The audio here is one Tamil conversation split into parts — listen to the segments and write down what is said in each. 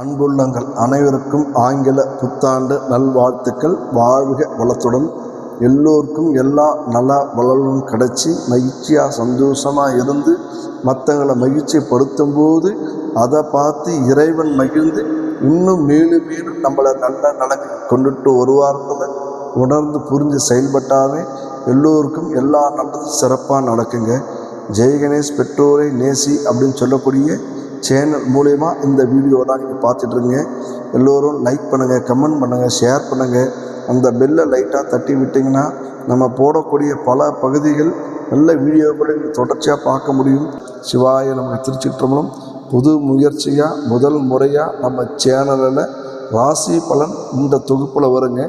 அன்புள்ளங்கள் அனைவருக்கும் ஆங்கில புத்தாண்டு நல்வாழ்த்துக்கள். வாழ்க வளத்துடன். எல்லோருக்கும் எல்லா நல வளரும் கிடச்சி மகிழ்ச்சியாக சந்தோஷமாக இருந்து மற்றவங்களை மகிழ்ச்சிப்படுத்தும் போது அதை பார்த்து இறைவன் மகிழ்ந்து இன்னும் மேலும் மேலும் நம்மளை நல்ல நிலைமை கொண்டுட்டு வருவார்ன்றதை உணர்ந்து புரிஞ்சு செயல்பட்டாவே எல்லோருக்கும் எல்லா நல்லதும் சிறப்பாக நடக்குங்க. ஜெயகணேஷ் பெற்றோரை நேசி அப்படின்னு சொல்லக்கூடிய சேனல் மூலயமா இந்த வீடியோலாம் நீங்கள் பார்த்துட்ருங்க எல்லோரும் லைக் பண்ணுங்கள் கமெண்ட் பண்ணுங்கள் ஷேர் பண்ணுங்கள் அந்த பெல்லை லைட்டாக தட்டி விட்டிங்கன்னா நம்ம போடக்கூடிய பல பகுதிகள் நல்ல வீடியோக்களை தொடர்ச்சியாக பார்க்க முடியும். சிவாய நம்ம திருச்சிற்றம்பலம் புது முயற்சியாக முதல் முறையாக நம்ம சேனலில் ராசி பலன் இந்த தொகுப்பில் வருங்க.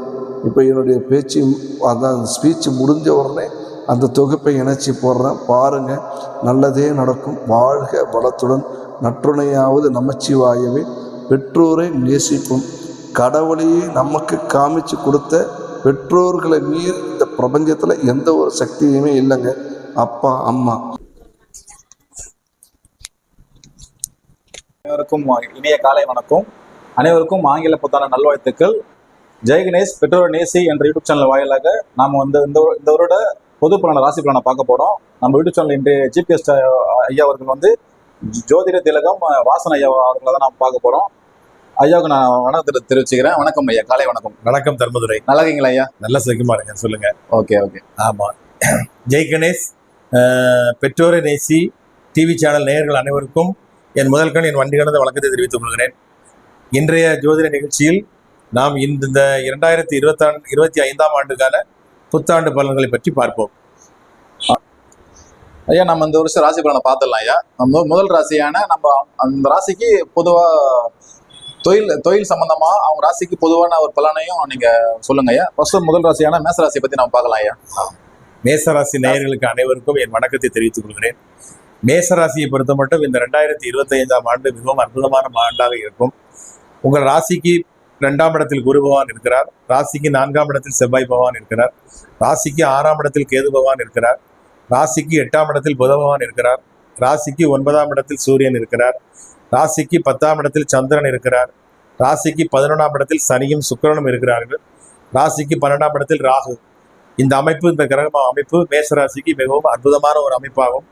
இப்போ என்னுடைய பேச்சு அதான் ஸ்பீச் முடிஞ்ச உடனே அந்த தொகுப்பை இணைச்சி போடுறேன் பாருங்கள் நல்லதே நடக்கும். வாழ்க பலத்துடன் நற்றுணையாவது நமச்சிவாயவே. பெற்றோரை நேசிப்போம். கடவுளையே நமக்கு காமிச்சு கொடுத்த பெற்றோர்களை மீறி இந்த பிரபஞ்சத்தில் எந்த ஒரு சக்தியுமே இல்லைங்க. அப்பா அம்மா. அனைவருக்கும் இனிய காலை வணக்கம். அனைவருக்கும் ஆங்கில புத்தான நல்வாழ்த்துக்கள். ஜெய் கணேஷ் பெற்றோர் நேசி என்ற யூடியூப் சேனல் வாயிலாக நாம் வந்து இந்த இந்த வருட பொது பலன ராசி பலனை பார்க்க போறோம். நம்ம யூடியூப் சேனல் இன்றைய சீஃப் கெஸ்ட் ஐயா அவர்கள் வந்து ஜோதிட திலகம் வாசன் ஐயா அவர்களை தான் நாம் பார்க்க போறோம். ஐயாவுக்கு நான் வணக்கத்தை தெரிவிச்சுக்கிறேன். வணக்கம் ஐயா. காலை வணக்கம். வணக்கம் தர்மதுரை. நல்லா இருக்கீங்களா ஐயா? நல்ல சுகமா இருங்க சொல்லுங்க. Okay okay. ஆமா. ஜெய் கணேஷ் பெற்றோரை நேசி டிவி சேனல் நேயர்கள் அனைவருக்கும் என் முதல் கண் என் வண்டி கடந்த வழக்கத்தை தெரிவித்துக் கொள்கிறேன். இன்றைய ஜோதிட நிகழ்ச்சியில் நாம் இந்த இந்த இரண்டாயிரத்தி இருபத்தாண்டு இருபத்தி ஐந்தாம் ஆண்டுக்கான புத்தாண்டு பலன்களை பற்றி பார்ப்போம். ஐயா நம்ம இந்த வருஷம் ராசி பலனை பார்த்துடலாம் ஐயா. நம்ம முதல் ராசியான நம்ம அந்த ராசிக்கு பொதுவாக தொழில் தொழில் சம்பந்தமா அவங்க ராசிக்கு பொதுவான ஒரு பலனையும் நீங்க சொல்லுங்க ஐயா. ஃபர்ஸ்ட் முதல் ராசியான மேச ராசியை பத்தி நம்ம பார்க்கலாம் ஐயா. மேசராசி நேயர்களுக்கு அனைவருக்கும் என் வணக்கத்தை தெரிவித்துக் கொள்கிறேன். மேசராசியை பொறுத்த மட்டும் இந்த ரெண்டாயிரத்தி இருபத்தி ஐந்தாம் ஆண்டு மிகவும் அற்புதமான ஆண்டாக இருக்கும். உங்கள் ராசிக்கு ரெண்டாம் இடத்தில் குரு பகவான் இருக்கிறார். ராசிக்கு நான்காம் இடத்தில் செவ்வாய் பகவான் இருக்கிறார். ராசிக்கு ஆறாம் இடத்தில் கேது பகவான் இருக்கிறார். ராசிக்கு எட்டாம் இடத்தில் புத பகவான் இருக்கிறார். ராசிக்கு ஒன்பதாம் இடத்தில் சூரியன் இருக்கிறார். ராசிக்கு பத்தாம் இடத்தில் சந்திரன் இருக்கிறார். ராசிக்கு பதினொன்றாம் இடத்தில் சனியும் சுக்கிரனும் இருக்கிறார்கள். ராசிக்கு பன்னெண்டாம் இடத்தில் ராகு. இந்த அமைப்பு இந்த கிரக அமைப்பு மேச ராசிக்கு மிகவும் அற்புதமான ஒரு அமைப்பாகும்.